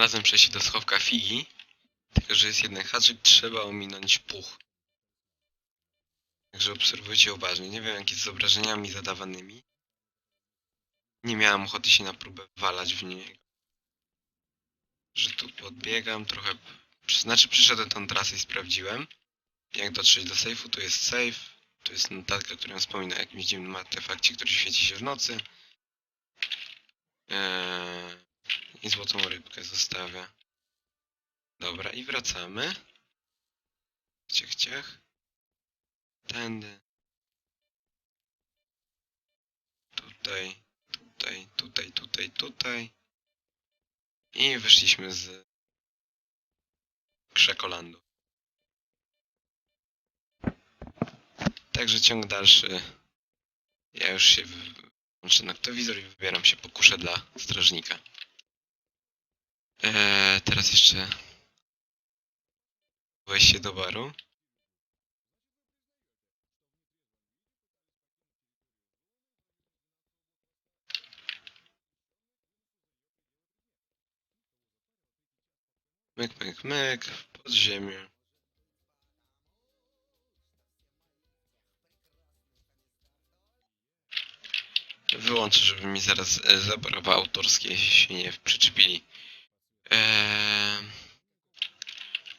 Znalazłem przejście do schowka figi. Tylko, że jest jeden haczyk, trzeba ominąć puch. Także obserwujcie uważnie. Nie wiem, jak jest z obrażeniami zadawanymi. Nie miałem ochoty się na próbę walać w niego. Że tu podbiegam trochę. Znaczy, przyszedłem tą trasę i sprawdziłem. Jak dotrzeć do sejfu, tu jest safe. Tu jest notatka, która wspomina o jakimś dziwnym artefakcie, który świeci się w nocy. Eee, I złotą rybkę zostawia. Dobra, i wracamy. Ciech, ciech. Tędy. Tutaj, tutaj, tutaj, tutaj, tutaj. I wyszliśmy z Krzekolandu. Także ciąg dalszy. Ja już się włączę noktowizor i wybieram się po kuszę dla strażnika. Eee, teraz jeszcze wejście do baru. Myk, myk, myk, pod ziemię. Wyłączę, żeby mi zaraz e, autorskie się nie przyczepili. Eee...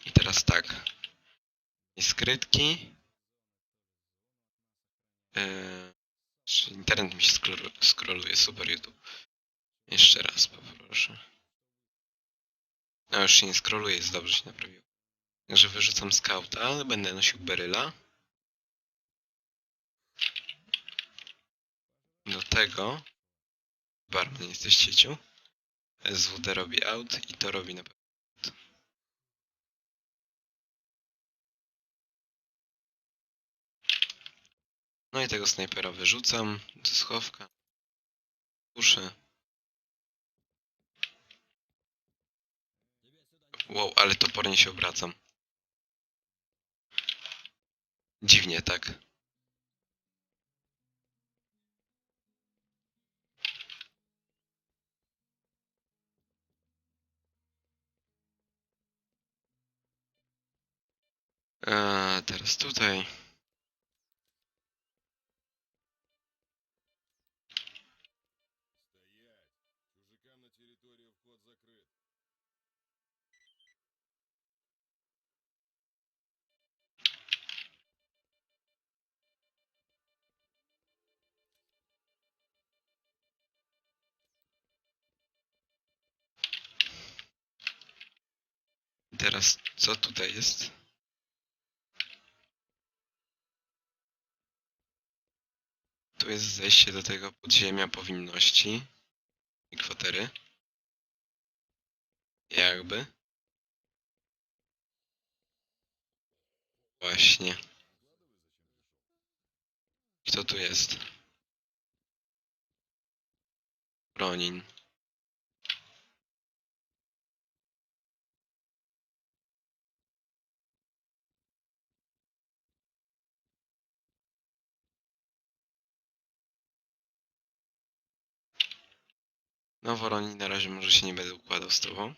I teraz tak. I skrytki. Eee... Internet mi się skrol- scrolluje, super YouTube. Jeszcze raz poproszę. No już się nie scrolluje, jest dobrze się naprawiło. Także wyrzucam skauta, ale będę nosił beryla. Do tego barman jesteś cieciu. SWD robi out i to robi na pewno. No i tego snajpera wyrzucam do schowka. Puszę. Wow, ale topornie się obracam. Dziwnie, tak. Eee, teraz tutaj. Стоять! Чужакам на территорию вход закрыт. Teraz co tutaj jest? Tu jest zejście do tego podziemia powinności i kwatery. Jakby. Właśnie. Kto tu jest? Ronin. No Woronin na razie może się nie będę układał z tobą.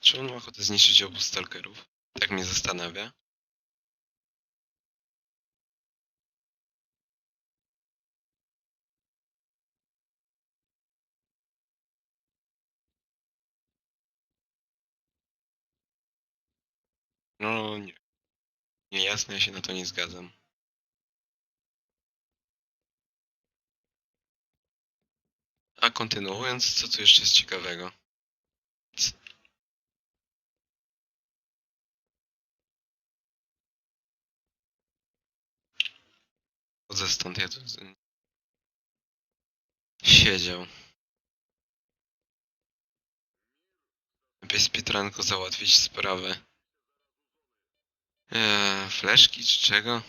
Czy on ma ochotę zniszczyć obu stalkerów? Tak mnie zastanawia. No nie. Nie jasne, ja się na to nie zgadzam. A kontynuując, co tu jeszcze jest ciekawego? Chodzę stąd, ja tu... Siedział. Lepiej z Pietranko załatwić sprawę. Eee, fleszki czy czego?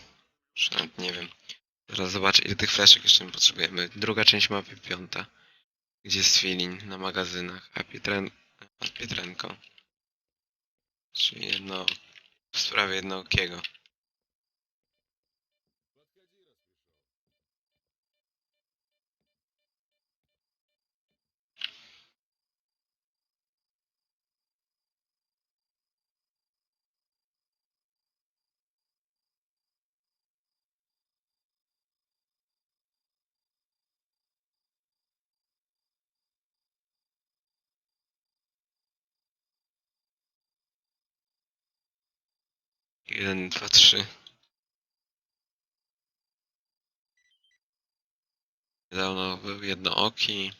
Nawet nie wiem. Zaraz zobaczę ile tych fleszek jeszcze my potrzebujemy. Druga część mapy, piąta. Gdzie jest feeling na magazynach, a Pietren... Pietrenko. Czyli jedno... w sprawie jednookiego. Jeden, dwa, trzy. Niedawno był jednooki.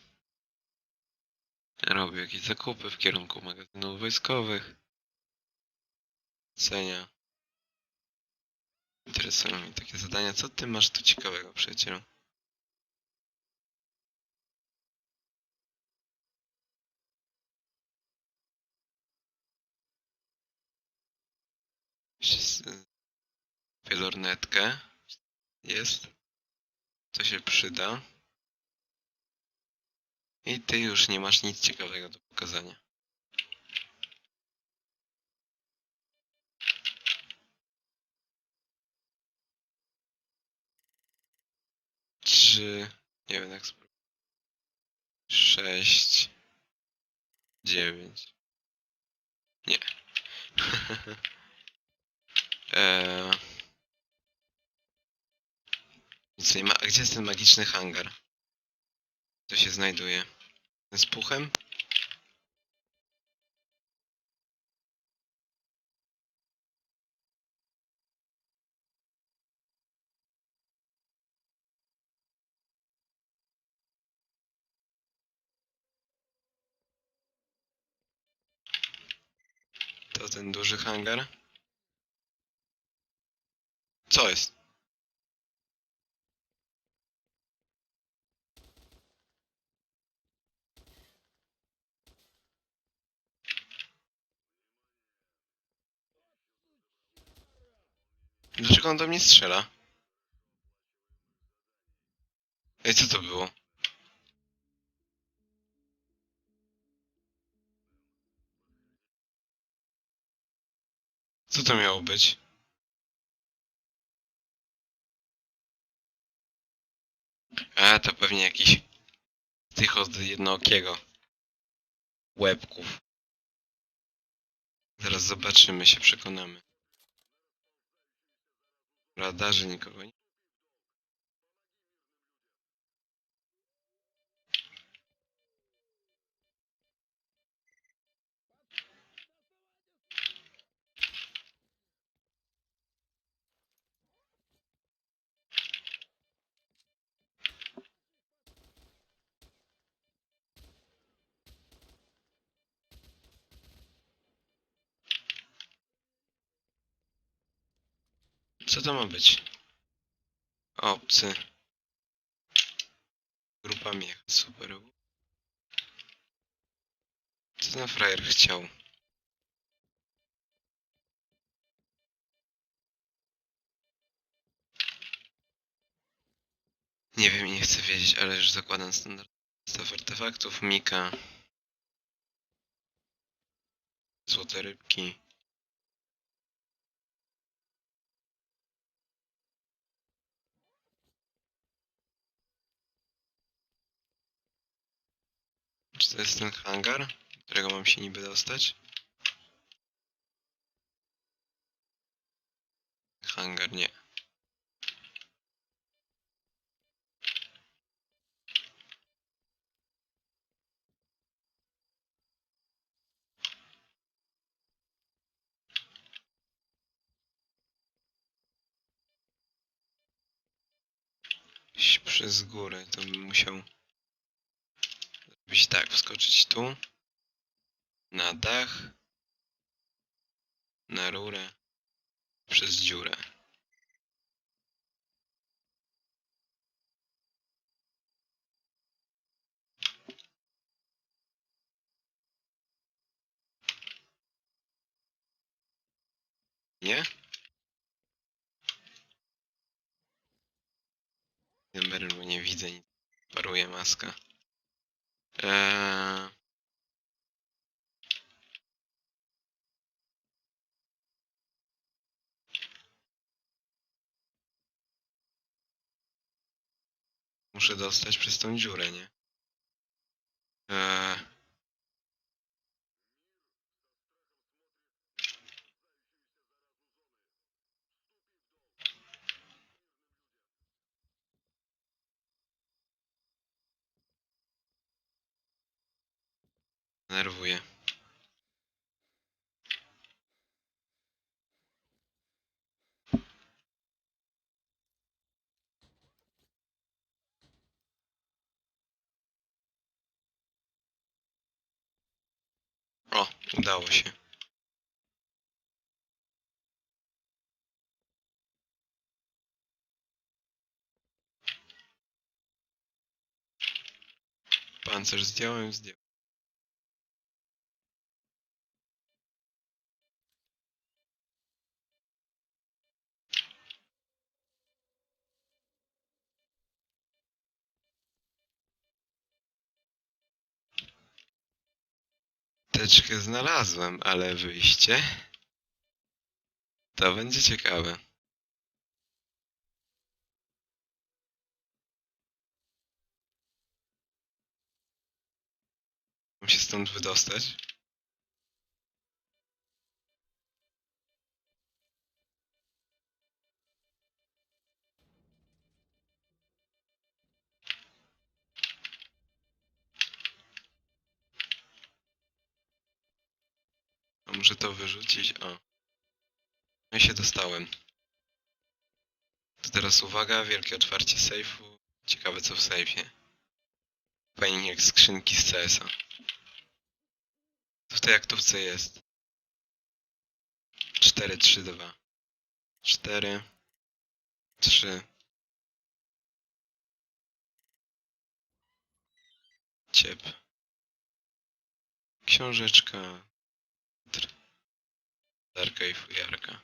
Robił jakieś zakupy w kierunku magazynów wojskowych. Cenia. Interesują mnie takie zadania. Co ty masz tu ciekawego, przyjacielu? Wielornetkę. Jest. To się przyda. I ty już nie masz nic ciekawego do pokazania. Trzy, nie wiem jak spróbować. Sześć, dziewięć. Nie. eee... Nie ma. Gdzie jest ten magiczny hangar? To się znajduje. Z puchem? To ten duży hangar? Co jest? Dlaczego on do mnie strzela? Ej, co to było? Co to miało być? A, to pewnie jakiś tych od jednookiego. Łebków. Zaraz zobaczymy, się przekonamy. продажи Co to ma być? Obcy. Grupa miech. Super. Co ten frajer chciał? Nie wiem i nie chcę wiedzieć, ale już zakładam standard zestaw artefaktów. Mika. Złote rybki. To jest ten hangar, którego mam się niby dostać? Hangar nie. Przez górę, to bym musiał zrobić tak, wskoczyć tu, na dach, na rurę, przez dziurę. Nie? Numery, bo nie widzę. Paruje maska. Eee... Muszę dostać przez tą dziurę, nie? Eee... denerwuje O, udało się. Pancerz zdjąłem, zdjąłem. Teczkę znalazłem, ale wyjście? To będzie ciekawe. Mam się stąd wydostać? Muszę to wyrzucić? O. No i się dostałem. To teraz uwaga, wielkie otwarcie sejfu. Ciekawe co w sejfie. Fajnie jak skrzynki z CS-a. Co w tej aktówce jest? 4, 3, 2. 4, 3. Ciep. Książeczka. Darka i fujarka.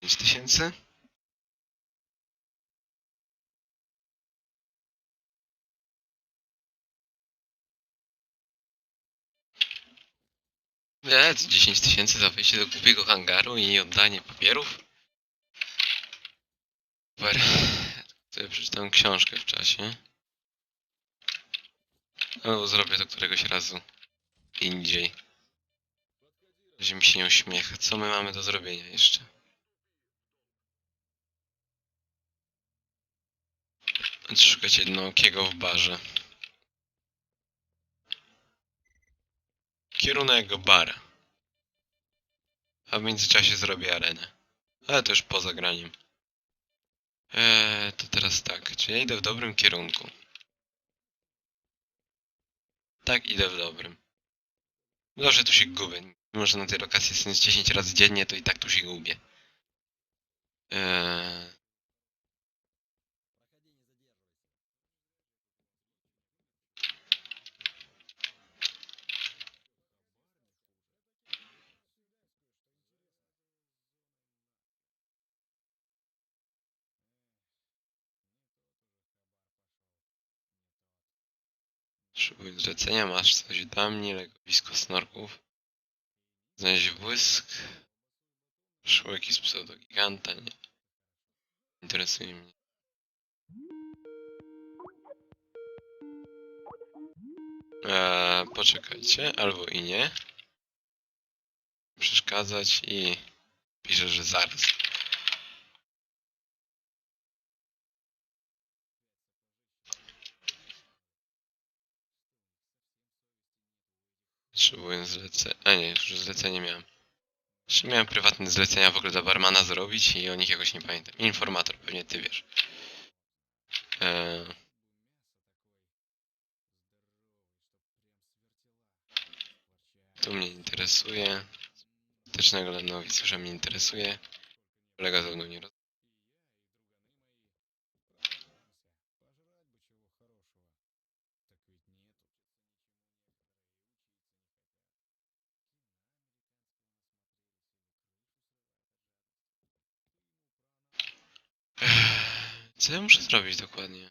Pięć tysięcy? Nie, to 10 tysięcy za wejście do głupiego hangaru i oddanie papierów? Super. To przeczytam książkę w czasie. Albo zrobię to któregoś razu indziej. Że mi się nie uśmiecha. Co my mamy do zrobienia jeszcze? Szukać jednookiego w barze. Kierunek bar. A w międzyczasie zrobię arenę. Ale to już poza graniem. Eee, to teraz tak. Czy ja idę w dobrym kierunku? Tak, idę w dobrym. Zawsze tu się gubię. Mimo, że na tej lokacji jestem z 10 razy dziennie, to i tak tu się gubię. Eee, Potrzebuję zlecenia, masz coś dla mnie, legowisko snorków. Znaleźć błysk. Szłyki z pseudogiganta, nie. Interesuje mnie. Eee, poczekajcie, albo i nie. Przeszkadzać i pisze, że zaraz. Potrzebuję zlecenia. A nie, już zlecenie miałem. Jeszcze miałem prywatne zlecenia w ogóle dla barmana zrobić i o nich jakoś nie pamiętam. Informator, pewnie ty wiesz. Eee... Tu mnie interesuje. Stycznego Lenowi słyszę mnie interesuje. Kolega ze mną nie roz... Co ja muszę zrobić dokładnie?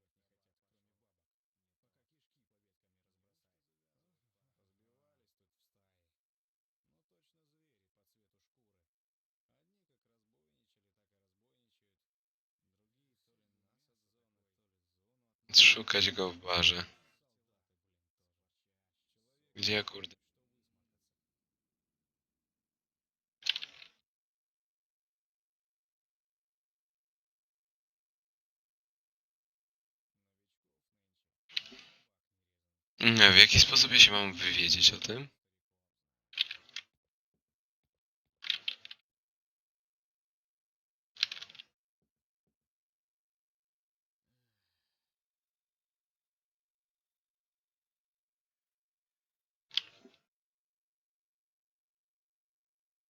Szukać go w barze. Gdzie ja kurde? W jaki sposób ja się mam wywiedzieć o tym?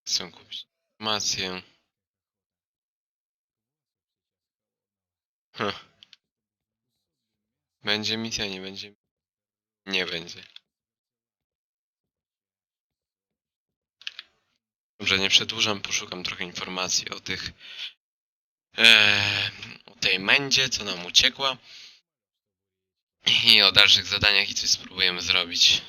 Chcę kupić informację. Będzie misja, nie będzie nie będzie. Dobrze, nie przedłużam, poszukam trochę informacji o tych... Eee, o tej mędzie, co nam uciekła. I o dalszych zadaniach i coś spróbujemy zrobić.